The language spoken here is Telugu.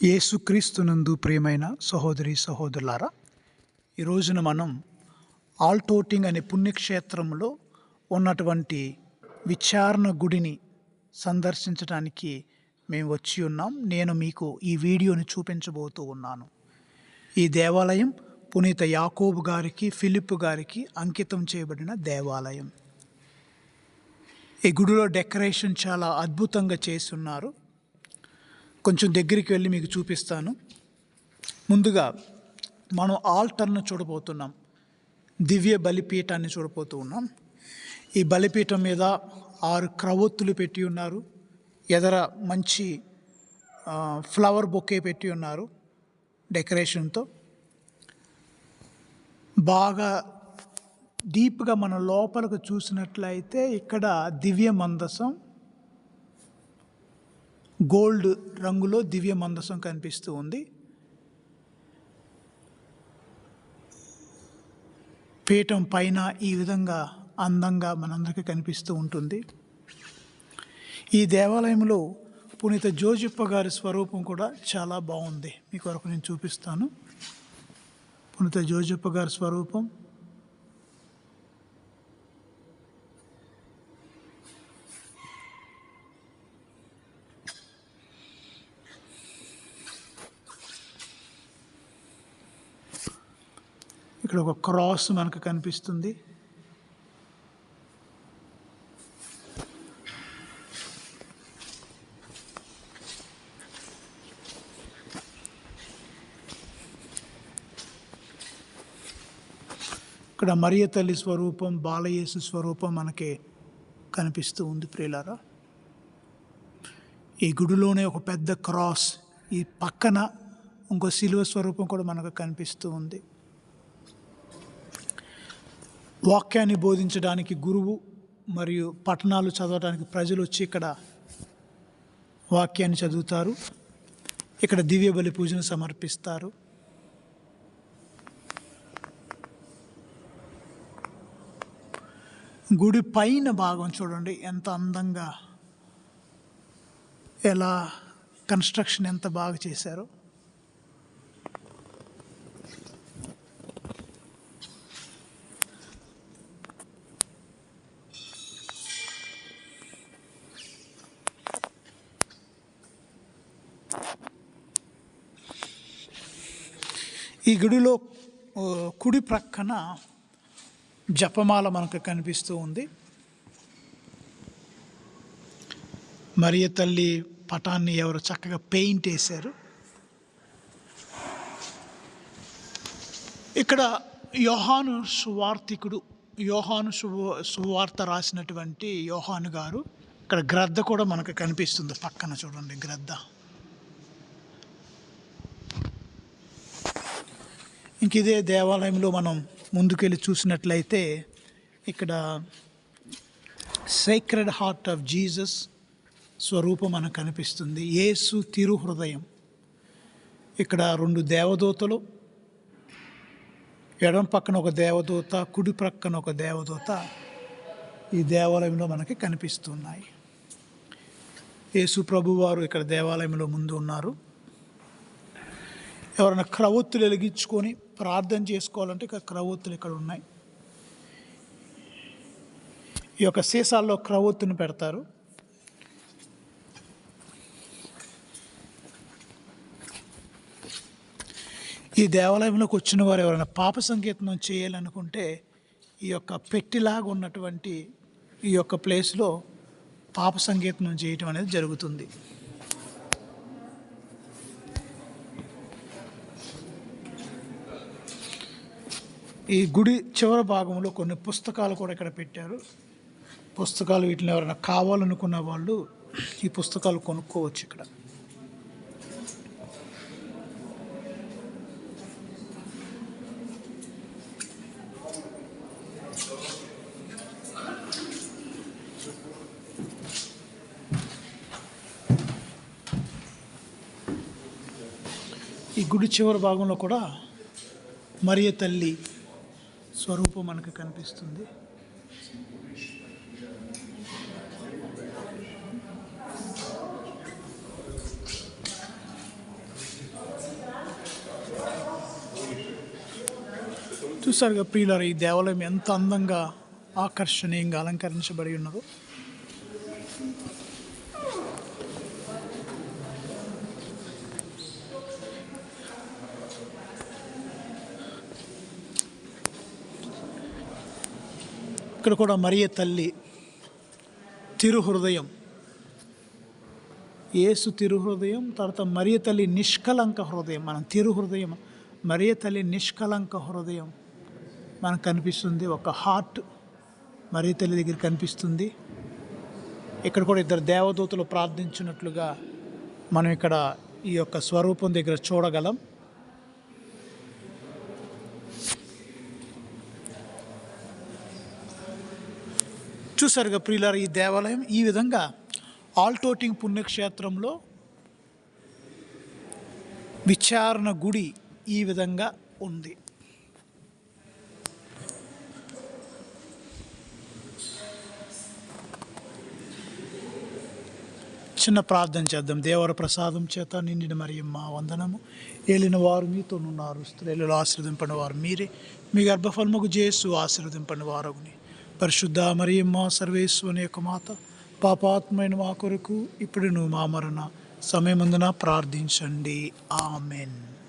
యేసుక్రీస్తునందు ప్రియమైన సహోదరి సహోదరులారా ఈ రోజున మనం ఆల్టోటింగ్ అనే పుణ్యక్షేత్రంలో ఉన్నటువంటి విచారణ గుడిని సందర్శించడానికి మేము వచ్చి ఉన్నాం. నేను మీకు ఈ వీడియోని చూపించబోతూ ఉన్నాను. ఈ దేవాలయం పునీత యాకోబు గారికి ఫిలిప్ గారికి అంకితం చేయబడిన దేవాలయం. ఈ గుడిలో డెకరేషన్ చాలా అద్భుతంగా చేస్తున్నారు. కొంచెం దగ్గరికి వెళ్ళి మీకు చూపిస్తాను. ముందుగా మనం ఆల్టర్ను చూడబోతున్నాం. దివ్య బలిపీఠాన్ని చూడబోతూ ఉన్నాం. ఈ బలిపీఠం మీద ఆరు క్రవొత్తులు పెట్టి ఉన్నారు. ఎదర మంచి ఫ్లవర్ బొకే పెట్టి ఉన్నారు డెకరేషన్తో. బాగా డీప్గా మనం లోపలికి చూసినట్లయితే ఇక్కడ దివ్య మందసం గోల్డ్ రంగులో దివ్య మందసం కనిపిస్తూ ఉంది. పీఠం పైన ఈ విధంగా అందంగా మనందరికీ కనిపిస్తూ ఉంటుంది. ఈ దేవాలయంలో పునీత జోజిప్ప గారి స్వరూపం కూడా చాలా బాగుంది. మీ కొరకు నేను చూపిస్తాను. పునీత జోజిప్ప గారి స్వరూపం ఇక్కడ ఒక క్రాస్ మనకు కనిపిస్తుంది. ఇక్కడ మరియ తల్లి స్వరూపం బాలయేసు స్వరూపం మనకి కనిపిస్తూ ఉంది ప్రియులారా. ఈ గుడిలోనే ఒక పెద్ద క్రాస్ ఈ పక్కన ఇంకో శిలువ స్వరూపం కూడా మనకు కనిపిస్తూ ఉంది. వాక్యాన్ని బోధించడానికి గురువు మరియు పట్టణాలు చదవడానికి ప్రజలు వచ్చి ఇక్కడ వాక్యాన్ని చదువుతారు. ఇక్కడ దివ్య బలి పూజను సమర్పిస్తారు. గుడి పైన భాగం చూడండి ఎంత అందంగా ఎలా కన్స్ట్రక్షన్ ఎంత బాగా చేశారో. ఈ గుడిలో కుడి ప్రక్కన జపమాల మనకు కనిపిస్తూ ఉంది. మరియ తల్లి పటాన్ని ఎవరు చక్కగా పెయింట్ వేశారు. ఇక్కడ యోహాను సువార్థికుడు యోహాను సువ సువార్త రాసినటువంటి యోహాను గారు ఇక్కడ గ్రద్ద కూడా మనకు కనిపిస్తుంది పక్కన చూడండి గ్రద్ద. ఇంక ఇదే దేవాలయంలో మనం ముందుకెళ్ళి చూసినట్లయితే ఇక్కడ సైక్రెడ్ హార్ట్ ఆఫ్ జీసస్ స్వరూపం మనకు కనిపిస్తుంది. యేసు తిరు హృదయం ఇక్కడ రెండు దేవదూతలు ఎడం పక్కన ఒక దేవదూత కుడి ప్రక్కన ఒక దేవదూత ఈ దేవాలయంలో మనకి కనిపిస్తున్నాయి. యేసు ప్రభువారు ఇక్కడ దేవాలయంలో ముందు ఉన్నారు. ఎవరైనా క్రవొత్తులు వెలిగించుకొని ప్రార్థన చేసుకోవాలంటే ఇక్కడ క్రవొత్తులు ఇక్కడ ఉన్నాయి. ఈ యొక్క సీసాల్లో క్రవొత్తును పెడతారు. ఈ దేవాలయంలోకి వచ్చిన వారు ఎవరైనా పాప సంకీర్తనం చేయాలనుకుంటే ఈ యొక్క పెట్టిలాగా ఉన్నటువంటి ఈ యొక్క ప్లేస్లో పాప సంకీర్తనం చేయటం అనేది జరుగుతుంది. ఈ గుడి చివరి భాగంలో కొన్ని పుస్తకాలు కూడా ఇక్కడ పెట్టారు. పుస్తకాలు వీటిని ఎవరైనా కావాలనుకున్న వాళ్ళు ఈ పుస్తకాలు కొనుక్కోవచ్చు ఇక్కడ. ఈ గుడి చివరి భాగంలో కూడా మరియ తల్లి స్వరూపం మనకు కనిపిస్తుంది. చూసారుగా ప్రియులారు ఈ దేవాలయం ఎంత అందంగా ఆకర్షణీయంగా అలంకరించబడి ఉన్నదో. ఇక్కడ కూడా మరియ తల్లి తిరుహృదయం. ఏసు తిరుహృదయం తర్వాత మరియ తల్లి నిష్కలంక హృదయం. మనం తిరుహృదయం మరియ తల్లి నిష్కలంక హృదయం మనకు కనిపిస్తుంది. ఒక హార్ట్ మరియ తల్లి దగ్గర కనిపిస్తుంది. ఇక్కడ కూడా ఇద్దరు దేవదూతలు ప్రార్థించినట్లుగా మనం ఇక్కడ ఈ యొక్క స్వరూపం దగ్గర చూడగలం. చూసారుగా ప్రియులారు ఈ దేవాలయం ఈ విధంగా ఆల్టోటింగ్ పుణ్యక్షేత్రంలో విచారణ గుడి ఈ విధంగా ఉంది. చిన్న ప్రార్థన చేద్దాం. దేవర ప్రసాదం చేత నిండిన మరియమ్మ వందనము. ఏలిన వారు మీతోనున్నారు. స్త్రీలలో ఆశీర్వదింపని వారు మీరే. మీ గర్భఫలముకు చేసు ఆశీర్వదింపని వారగుని. పరిశుద్ధ మరియమ్మ సర్వేశ్వని యొక్క మాత పాపాత్మైన మా కొరకు ఇప్పుడు నువ్వు మా మరణ సమయమందున ప్రార్థించండి. ఆమెన్.